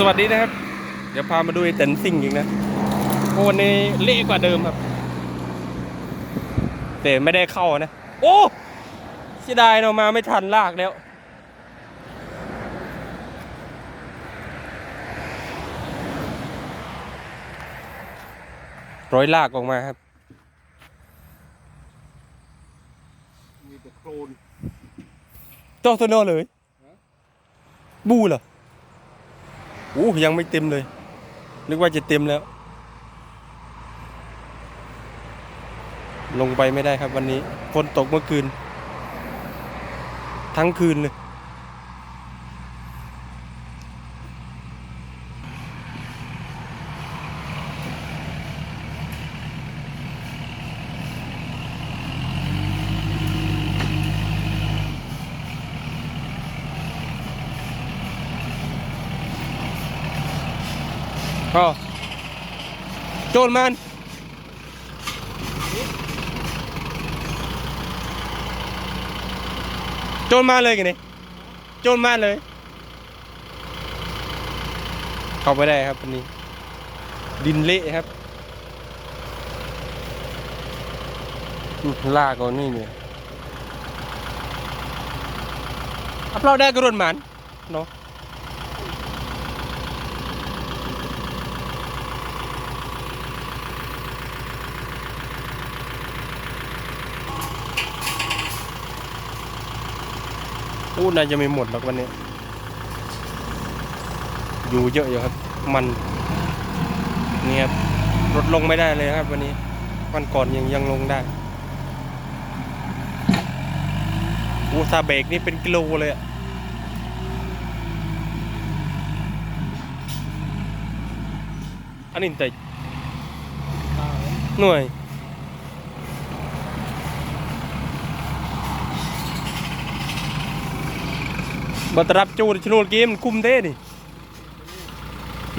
สวัสดีนะครับ เดี๋ยวพามาดูไอ้เต็นซิ่งอีกนะโอ้วันนี้เละกว่าเดิมครับ แต่ไม่ได้เข้านะ โอ้เสียดายเรามาไม่ทันลากแล้วร้อยลากออกมาครับ มีแต่โครนโตัวตัวโนเลย บูเหรอโอ้ยังไม่เต็มเลย นึกว่าจะเต็มแล้ว ลงไปไม่ได้ครับวันนี้ฝนตกเมื่อคืน ทั้งคืนเลย ก็โจรมันโจรมาเลยกันนี่โจรมาเลย เข้าไปได้ครับวันนี้ ดินเละครับลากก่อนนี่เนี่ยอัพเราได้กระโดดหมันเนาะ อู้น่าจะไม่หมดหรอกวันนี้ อยู่เยอะอยู่ครับ มันนี่ครับรถลงไม่ได้เลยครับ วันนี้วันก่อนยังยังลงได้อู้ซาเบรกนี่เป็นกิโลเลยอะอันนี้แต่หน่วย บัตรรับจูดชนูดเกมคุ้มเท่ดิ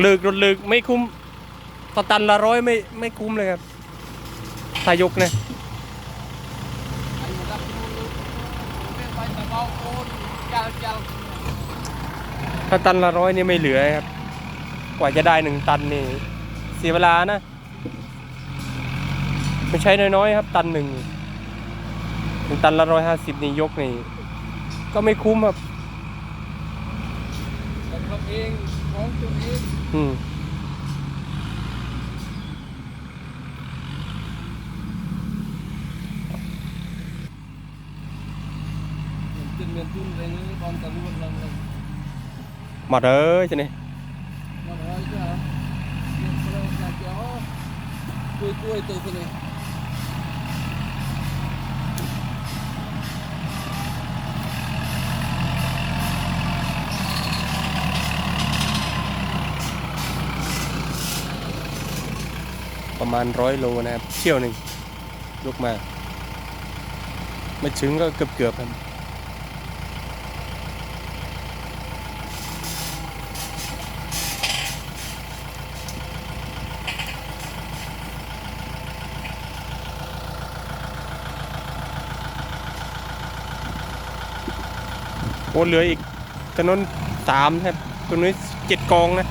เลิกรถลิกไม่คุ้มตตันละร้อยไม่ไม่คุ้มเลยครับถ้ายกนะไอ้มารับโครนเรื่ยถ้าตันละร้อยนี่ไม่เหลือครับ กว่าจะได้หนึ่งตันนี่เสียเวลานะ ไม่ใช้น้อยๆครับ ตันหนึ่งหนึ่งตันละร้อยห้าสิบนี่ยกนี่ ก็ไม่คุ้มครับ เองของตัวเองอืมเงินเงินทุนอะไรนี้บอลตะลุกลังเลยมาเด้อจะนี่มาเลยจ้ะเงินเราอยากจะเอากล้วยกล้วยตัวนี้ ประมาณร้อยโลนะครับเที่ยวหนึ่งยกมา ไม่ถึงก็เกือบเกือบๆครับโอ้เหลืออีกถนนสามครับตัวนี้เจ็ดกองนะ